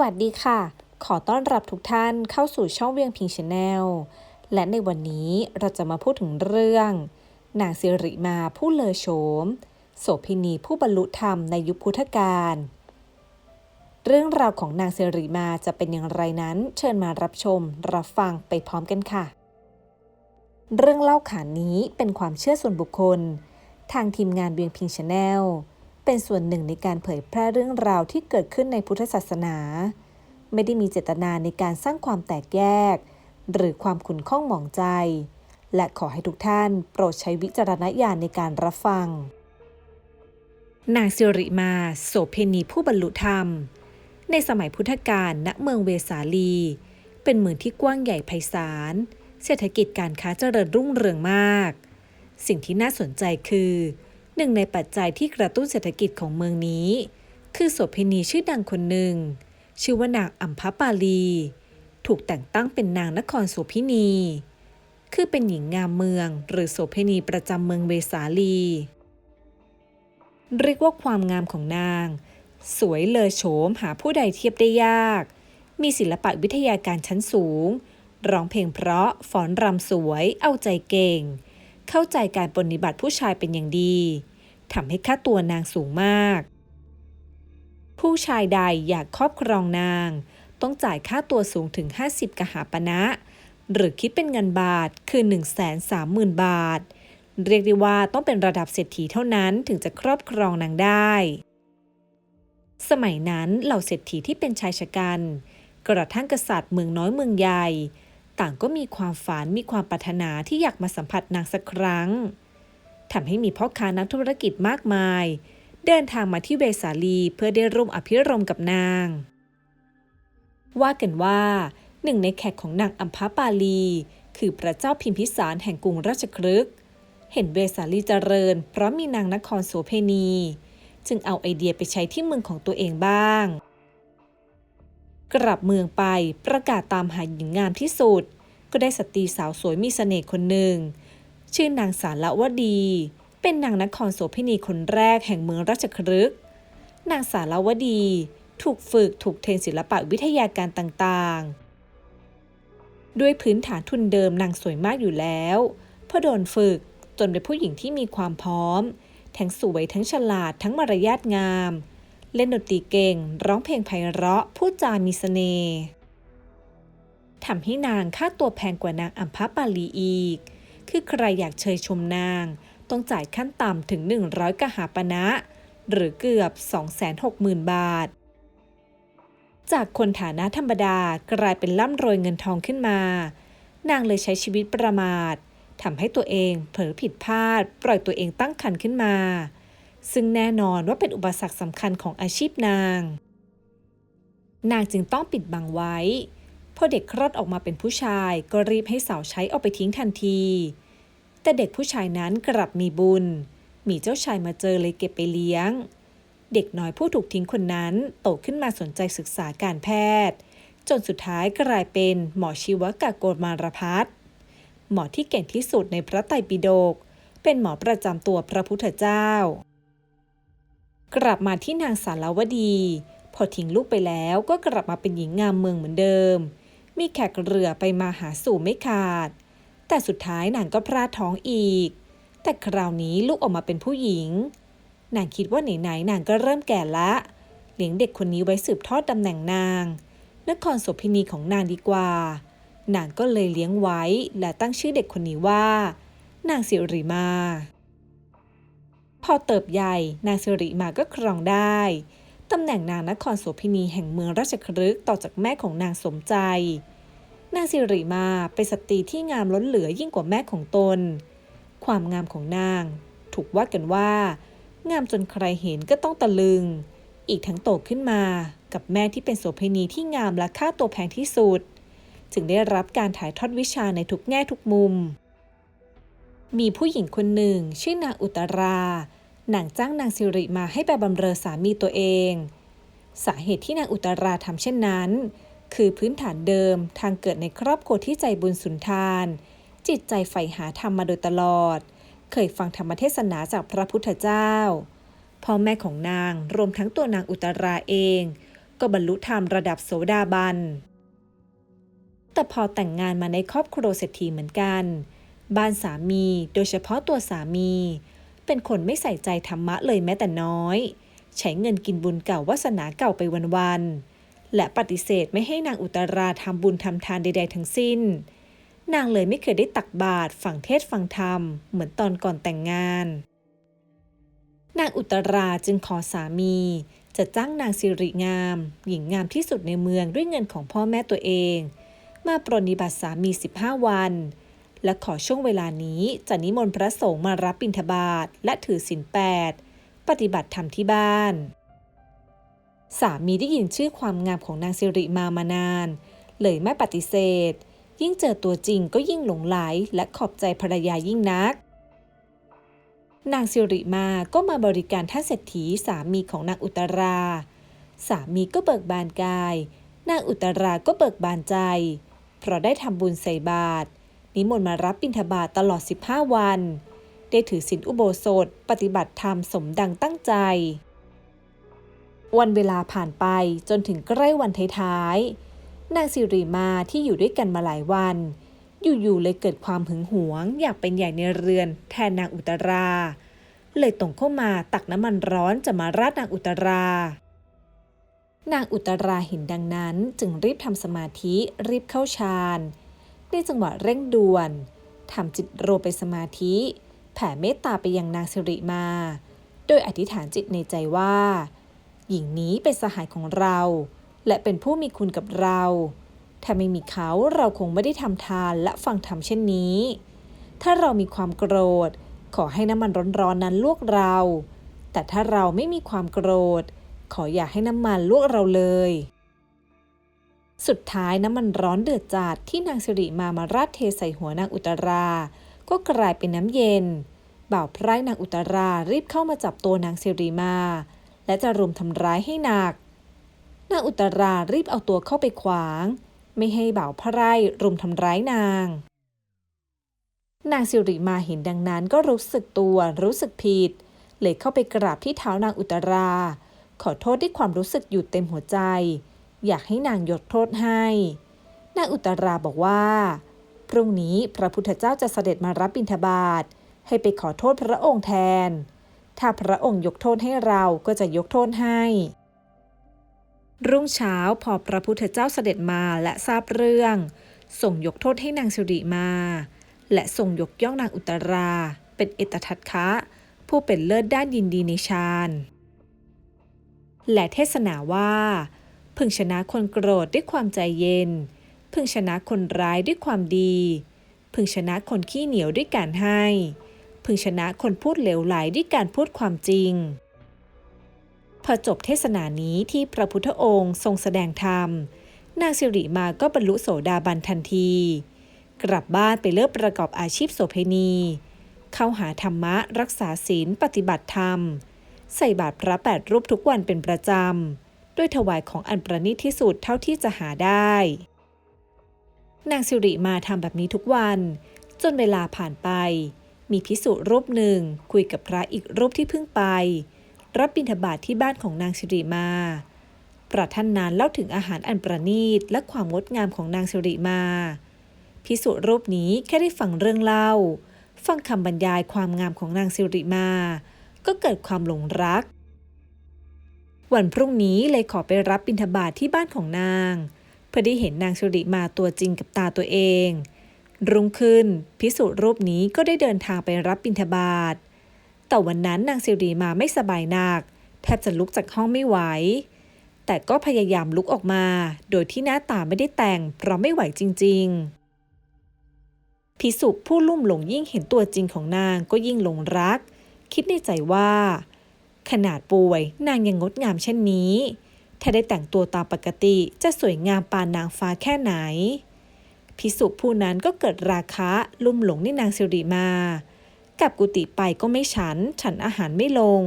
วัสดีค่ะ ขอต้อนรับทุกท่านเข้าสู่ช่องเวียงพิงชาแนล และในวันนี้เราจะมาพูดถึงเรื่อง นางสิริมาผู้เลอโฉม โสเภณีผู้บรรลุธรรมในยุคพุทธกาล เรื่องราวของนางสิริมาจะเป็นอย่างไรนั้น เชิญมารับชม รับฟังไปพร้อมกันค่ะ เรื่องเล่าขานนี้เป็นความเชื่อส่วนบุคคล ทางทีมงานเวียงพิงชาแนล เป็นส่วนหนึ่งในการเผยแพร่เรื่องราวที่เกิดขึ้นในพุทธศาสนา ไม่ได้มีเจตนาในการสร้างความแตกแยก หรือความขุ่นข้องหมองใจ และขอให้ทุกท่านโปรดใช้วิจารณญาณในการรับฟัง นางสิริมา โสเพณีผู้บรรลุธรรม ในสมัยพุทธกาลณเมืองเวสาลี เป็นเมืองที่กว้างใหญ่ไพศาลเศรษฐกิจการค้าเจริญรุ่งเรืองมาก สิ่งที่น่าสนใจคือ หนึ่งในปัจจัยที่กระตุ้นเศรษฐกิจของเมืองนี้ คือโสเภณีชื่อดังคนหนึ่ง ชื่อว่านางอัมพปาลี ถูกแต่งตั้งเป็นนางนครโสพินี คือเป็นหญิงงามเมือง หรือโสเภณีประจำเมืองเวสาลี เรียกว่าความงามของนาง สวยเลอโฉมหาผู้ใดเทียบได้ยาก มีศิลปะวิทยาการชั้นสูงร้องเพลงเพราะฟ้อนรำสวย เอาใจเก่ง เข้าใจการปฏิบัติผู้ชายเป็นอย่างดี ทำให้ค่าตัวนางสูงมาก ผู้ชายใดอยากครอบครองนาง ต้องจ่ายค่าตัวสูงถึง 50 กหาปณะหรือคิดเป็นเงินบาทคือ 130,000 บาท เรียกได้ว่าต้องเป็นระดับเศรษฐีเท่านั้นถึงจะครอบครองนางได้ สมัยนั้นเหล่าเศรษฐีที่เป็นชายชะกันกระทั่งกษัตริย์เมืองน้อยเมืองใหญ่ ต่างก็มีความฝันมีความปรารถนาที่อยากมาสัมผัสนางสักครั้ง ทำให้มีพ่อค้านักธุรกิจมากมาย เดินทางมาที่เวสาลีเพื่อได้ร่วมอภิรมกับนาง ว่ากันว่าหนึ่งในแขกของนางอัมพาปาลี คือพระเจ้าพิมพิสารแห่งกรุงราชครึก เห็นเวสาลีเจริญ เพราะมีนางนครโสเพณี จึงเอาไอเดียไปใช้ที่เมืองของตัวเองบ้าง กลับเมืองไปประกาศตามหาหญิงงามที่สุด ก็ได้สตรีสาวสวยมีเสน่ห์คนหนึ่ง ชื่อนางสารวดี เป็นนางนครโสพินีคนแรกแห่งเมืองราชครึก นางสารวดี ถูกฝึกถูกเทรนศิลปะวิทยาการต่างๆ ด้วยพื้นฐานทุนเดิมนางสวยมากอยู่แล้วพอโดนฝึกจนเป็นผู้หญิงที่มีความพร้อม ทั้งสวยทั้งฉลาดทั้งมารยาทงาม เล่นดนตรีเก่ง ร้องเพลงไพเราะพูดจามีเสน่ห์ทำให้นางค่าตัวแพงกว่านางอัมพาปาลีอีก คือใครอยากเชยชมนาง ต้องจ่ายขั้นต่ำถึง 100 กหาปณะหรือเกือบ 260,000 บาท จากคนฐานะธรรมดากลายเป็นร่ำรวยเงินทองขึ้นมา นางเลยใช้ชีวิตประมาททำให้ตัวเองเผลอผิดพลาด ปล่อยตัวเองตั้งครรภ์ขึ้นมา ซึ่งแน่นอนว่าเป็นอุปสรรคสำคัญของอาชีพนาง นางจึงต้องปิดบังไว้พอเด็กคลอดออกมาเป็นผู้ชายก็รีบให้สาวใช้เอาไปทิ้งทันที แต่เด็กผู้ชายนั้นกลับมีบุญ มีเจ้าชายมาเจอเลยเก็บไปเลี้ยง เด็กน้อยผู้ถูกทิ้งคนนั้นโตขึ้นมาสนใจศึกษาการแพทย์ จนสุดท้ายกลายเป็นหมอชีวกโกมารพัฒน์หมอที่เก่งที่สุดในพระไตรปิฎกเป็นหมอประจำตัวพระพุทธเจ้า กลับมาที่นางสารวดี พอทิ้งลูกไปแล้วก็กลับมาเป็นหญิงงามเมืองเหมือนเดิม มีแขกเรือไปมาหาสู่ไม่ขาด แต่สุดท้ายนางก็พลาดท้องอีก แต่คราวนี้ลูกออกมาเป็นผู้หญิง นางคิดว่าไหนๆนางก็เริ่มแก่ละเลี้ยงเด็กคนนี้ไว้สืบทอดตำแหน่งนาง นครโสพินีของนางดีกว่า นางก็เลยเลี้ยงไว้และตั้งชื่อเด็กคนนี้ว่า นางสิริมา พอเติบใหญ่นางสิริมาก็ครองได้ตำแหน่งนางนครโสพินีแห่งเมืองราชครึกต่อจากแม่ของนางสมใจ นางสิริมาเป็นสตรีที่งามล้นเหลือยิ่งกว่าแม่ของตน ความงามของนาง ถูกว่ากันว่า งามจนใครเห็นก็ต้องตะลึง อีกทั้งโตขึ้นมากับแม่ที่เป็นโสเภณีที่งามและค่าตัวแพงที่สุด จึงได้รับการถ่ายทอดวิชาในทุกแง่ทุกมุม มีผู้หญิงคนหนึ่ง ชื่อนางอุตรานางจ้างนางสิริมาให้ไปบำเรอสามีตัวเอง สาเหตุที่นางอุตราทำเช่นนั้น คือพื้นฐานเดิมทางเกิดในครอบครัวที่ใจบุญสุนทาน จิตใจใฝ่หาธรรมมาโดยตลอด เคยฟังธรรมเทศนาจากพระพุทธเจ้า พ่อแม่ของนางรวมทั้งตัวนางอุตราเอง ก็บรรลุธรรมระดับโสดาบัน แต่พอแต่งงานมาในครอบครัวเศรษฐีเหมือนกัน บ้านสามีโดยเฉพาะตัวสามี เป็นคนไม่ใส่ใจธรรมะเลยแม้แต่น้อย ใช้เงินกินบุญเก่าวาสนาเก่าไปวันๆ และปฏิเสธไม่ให้นางอุตราทำบุญทำทานใด ๆ ทั้งสิ้น นางเลยไม่เคยได้ตักบาตรฝังเทศน์ฟังธรรม เหมือนตอนก่อนแต่งงาน นางอุตราจึงขอสามี จะจ้างนางสิริงาม หญิงงามที่สุดในเมืองด้วยเงินของพ่อแม่ตัวเอง มาปรนนิบัติสามี 15 วัน และขอช่วงเวลานี้จะนิมนต์พระสงฆ์มารับบิณฑบาตและถือศีลแปดปฏิบัติธรรมที่บ้าน สามีได้ยินชื่อความงามของนางสิริมามานาน เลยไม่ปฏิเสธ ยิ่งเจอตัวจริงก็ยิ่งหลงไหลและขอบใจภรรยายิ่งนัก นางสิริมาก็มาบริการท่านเศรษฐีสามีของนางอุตรา สามีก็เบิกบานกาย นางอุตราก็เบิกบานใจ เพราะได้ทำบุญใส่บาตรนิมนต์มารับบิณฑบาตตลอด 15 วัน ได้ถือศีลอุโบสถ ปฏิบัติธรรมสมดังตั้งใจ วันเวลาผ่านไปจนถึงใกล้วันท้ายๆนางสิริมาที่อยู่ด้วยกันมาหลายวัน อยู่ๆเลยเกิดความหึงหวง อยากเป็นใหญ่ในเรือน แทนนางอุตรา เลยตรงเข้ามาตักน้ำมันร้อนจะมาราดนางอุตรา นางอุตราเห็นดังนั้นจึงรีบทำสมาธิรีบเข้าฌานในจังหวะเร่งด่วนทำจิตโรไปสมาธิ แผ่เมตตาไปยังนางสิริมา โดยอธิษฐานจิตในใจว่า หญิงนี้เป็นสหายของเรา และเป็นผู้มีคุณกับเรา ถ้าไม่มีเขาเราคงไม่ได้ทำทานและฟังธรรมเช่นนี้ ถ้าเรามีความโกรธ ขอให้น้ำมันร้อนๆนั้นลวกเรา แต่ถ้าเราไม่มีความโกรธ ขออย่าให้น้ำมันลวกเราเลย สุดท้ายน้ำมันร้อนเดือดจัดที่นางสิริมามาราดเทใส่หัวนางอุตรา ก็กลายเป็นน้ำเย็นบ่าวไพร่นางอุตรารีบเข้ามาจับตัวนางสิริมา และจะรุมทำร้ายให้หนัก นางอุตรารีบเอาตัวเข้าไปขวาง ไม่ให้บ่าวไพร่รุมทำร้ายนาง นางสิริมาเห็นดังนั้นก็รู้สึกตัวรู้สึกผิด เลยเข้าไปกราบที่เท้านางอุตรา ขอโทษด้วยความรู้สึกอยู่เต็มหัวใจ อยากให้นางยกโทษให้ นางอุตราบอกว่าพรุ่งนี้พระพุทธเจ้าจะเสด็จมารับบิณฑบาตให้ไปขอโทษพระองค์แทน ถ้าพระองค์ยกโทษให้เราก็จะยกโทษให้ รุ่งเช้าพอพระพุทธเจ้าเสด็จมาและทราบเรื่องส่งยกโทษให้นางสิริมา และส่งยกย่องนางอุตรา เป็นเอตทัตคะ ผู้เป็นเลิศด้านยินดีในฌานและเทศนาว่า พึงชนะคนโกรธด้วยความใจเย็น พึงชนะคนร้ายด้วยความดี พึงชนะคนขี้เหนียวด้วยการให้ พึงชนะคนพูดเหลวไหลด้วยการพูดความจริง พอจบเทศนานี้ที่พระพุทธองค์ทรงแสดงธรรม นางสิริมาก็บรรลุโสดาบันทันที กลับบ้านไปเลิกประกอบอาชีพโสเภณี เข้าหาธรรมะรักษาศีลปฏิบัติธรรม ใส่บาตรพระแปดรูปทุกวันเป็นประจำ ด้วยถวายของอันประณีตที่สุดเท่าที่จะหาได้ นางสิริมาทำแบบนี้ทุกวันจนเวลาผ่านไป มีพิสุรูปหนึ่ง คุยกับพระอีกรูปที่เพิ่งไป รับบิณฑบาตทที่บ้านของนางสิริมาพระท่านนั้นเล่าถึงอาหารอันประณีตและความงดงามของนางสิริมา พิสุรูปนี้แค่ได้ฟังเรื่องเล่า ฟังคำบรรยายความงามของนางสิริมา ก็เกิดความหลงรัก วันพรุ่งนี้เลยขอไปรับบิณฑบาตทที่บ้านของนาง เพื่อได้เห็นนางสิริมาตัวจริงกับตาตัวเอง รุ่งขึ้น พิสุรูปนี้ก็ได้เดินทางไปรับบิณฑบาต แต่วันนั้นนางสิริมาไม่สบายหนัก แทบจะลุกจากห้องไม่ไหว แต่ก็พยายามลุกออกมา โดยที่หน้าตาไม่ได้แต่ง เพราะไม่ไหวจริง ๆ พิสุผู้ลุ่มหลงยิ่งเห็นตัวจริงของนางก็ยิ่งหลงรัก คิดในใจว่า ขนาดป่วยนางยังงดงามเช่นนี้ ถ้าได้แต่งตัวตามปกติจะสวยงามปานนางฟ้าแค่ไหน พิสุผู้นั้นก็เกิดราคะลุ่มหลงในนางสิริมา กับกุฏิไปก็ไม่ฉัน ฉันอาหารไม่ลง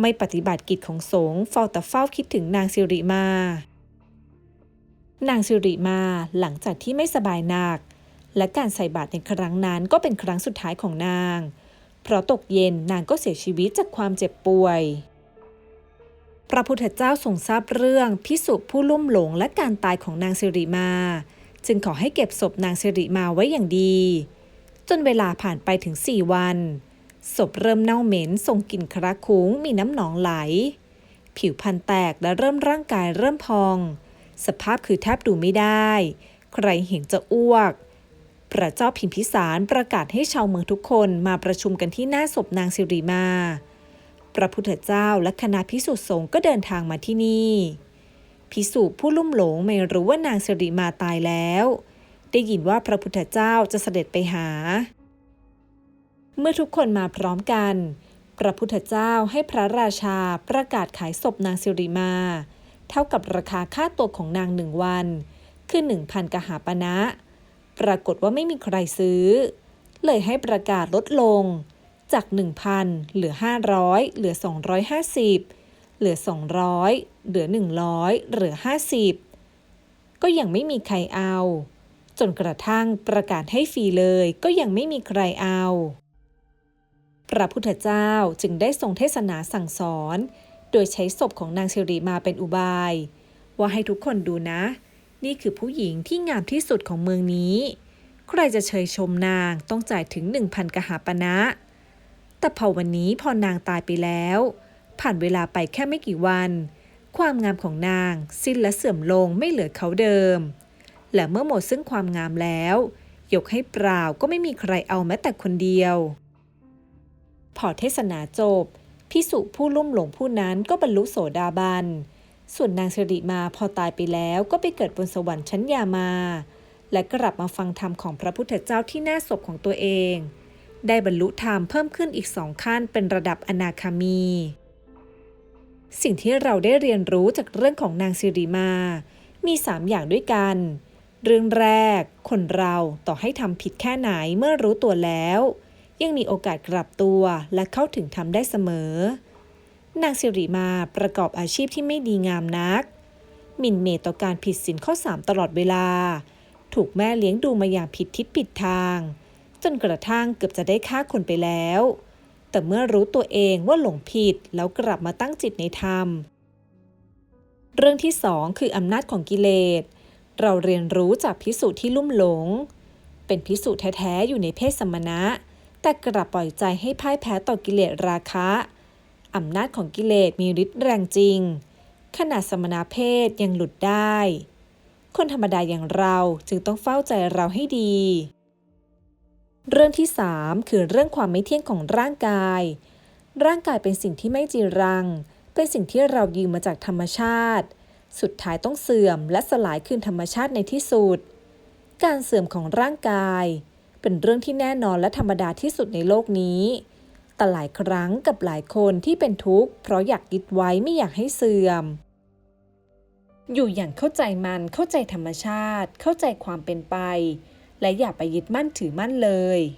ไม่ปฏิบัติกิจของสงฆ์เฝ้าแต่เฝ้าคิดถึงนางสิริมา นางสิริมาหลังจากที่ไม่สบายหนัก และการใส่บาตรในครั้งนั้นก็เป็นครั้งสุดท้ายของนาง เพราะตกเย็นนางก็เสียชีวิตจากความเจ็บป่วยพระพุทธเจ้าทรงทราบเรื่องพิสุผู้ลุ่มหลงและการตายของนางสิริมา จึงขอให้เก็บศพนางสิริมาไว้อย่างดี จนเวลาผ่านไปถึงสี่วัน ศพเริ่มเน่าเหม็นส่งกลิ่นคระคุ้งมีน้ำหนองไหล ผิวพรรณแตกและเริ่มร่างกายเริ่มพอง สภาพคือแทบดูไม่ได้ ใครเห็นจะอ้วก พระเจ้าพิมพิสารประกาศให้ชาวเมืองทุกคนมาประชุมกันที่หน้าศพนางสิริมา พระพุทธเจ้าและคณะพิสุทธิสงฆ์ก็เดินทางมาที่นี่ พิสุผู้ลุ่มหลงไม่รู้ว่านางสิริมาตายแล้ว ได้ยินว่าพระพุทธเจ้าจะเสด็จไปหา เมื่อทุกคนมาพร้อมกัน พระพุทธเจ้าให้พระราชาประกาศขายศพนางสิริมา เท่ากับราคาค่าตัวของนางหนึ่งวัน คือหนึ่งพันกหาปณะปรากฏว่าไม่มีใครซื้อ เลยให้ประกาศลดลง จาก 1,000 เหลือ 500 เหลือ 250 เหลือ 200 เหลือ 100 เหลือ 50 ก็ยังไม่มีใครเอา จนกระทั่งประกาศให้ฟรีเลยก็ยังไม่มีใครเอา พระพุทธเจ้าจึงได้ทรงเทศนาสั่งสอน โดยใช้ศพของนางสิริมาเป็นอุบาย ว่าให้ทุกคนดูนะ นี่คือผู้หญิงที่งามที่สุดของเมืองนี้ ใครจะเชยชมนางต้องจ่ายถึง 1,000 กหาปณะแต่พอวันนี้พอนางตายไปแล้ว ผ่านเวลาไปแค่ไม่กี่วัน ความงามของนางสิ้นและเสื่อมลงไม่เหลือเขาเดิม และเมื่อหมดซึ่งความงามแล้ว ยกให้เปล่าก็ไม่มีใครเอาแม้แต่คนเดียว พอเทศนาจบพิสุผู้ลุ่มหลงผู้นั้นก็บรรลุโสดาบัน ส่วนนางสิริมาพอตายไปแล้วก็ไปเกิดบนสวรรค์ชั้นยามา และกลับมาฟังธรรมของพระพุทธเจ้าที่หน้าศพของตัวเอง ได้บรรลุธรรมเพิ่มขึ้นอีกสองขั้นเป็นระดับอนาคามี สิ่งที่เราได้เรียนรู้จากเรื่องของนางสิริมา มีสามอย่างด้วยกัน เรื่องแรก คนเราต่อให้ทำผิดแค่ไหนเมื่อรู้ตัวแล้ว ยังมีโอกาสกลับตัวและเข้าถึงทำได้เสมอ นางสิริมาประกอบอาชีพที่ไม่ดีงามนักหมิ่นเมตต่อการผิดศีลข้อสามตลอดเวลา ถูกแม่เลี้ยงดูมาอย่างผิดทิศผิดทาง จนกระทั่งเกือบจะได้ฆ่าคนไปแล้ว แต่เมื่อรู้ตัวเองว่าหลงผิดแล้วกลับมาตั้งจิตในธรรม เรื่องที่สองคืออำนาจของกิเลส เราเรียนรู้จากพิสูจน์ที่ลุ่มหลง เป็นพิสูจน์แท้ๆอยู่ในเพศสมณะ แต่กลับปล่อยใจให้พ่ายแพ้ต่อกิเลสราคะ อำนาจของกิเลสมีฤทธิ์แรงจริง ขนาดสมณเพศยังหลุดได้ คนธรรมดาอย่างเราจึงต้องเฝ้าใจเราให้ดี เรื่องที่ 3 คือเรื่องความไม่เที่ยงของร่างกาย ร่างกายเป็นสิ่งที่ไม่จีรัง เป็นสิ่งที่เรายืมมาจากธรรมชาติ สุดท้ายต้องเสื่อมและสลายคืนธรรมชาติในที่สุด การเสื่อมของร่างกาย เป็นเรื่องที่แน่นอนและธรรมดาที่สุดในโลกนี้ แต่หลายครั้งกับหลายคนที่เป็นทุกข์เพราะอยากยึดไว้ไม่อยากให้เสื่อม อยู่อย่างเข้าใจมันเข้าใจธรรมชาติ เข้าใจความเป็นไป และอย่าไปยึดมั่นถือมั่นเลย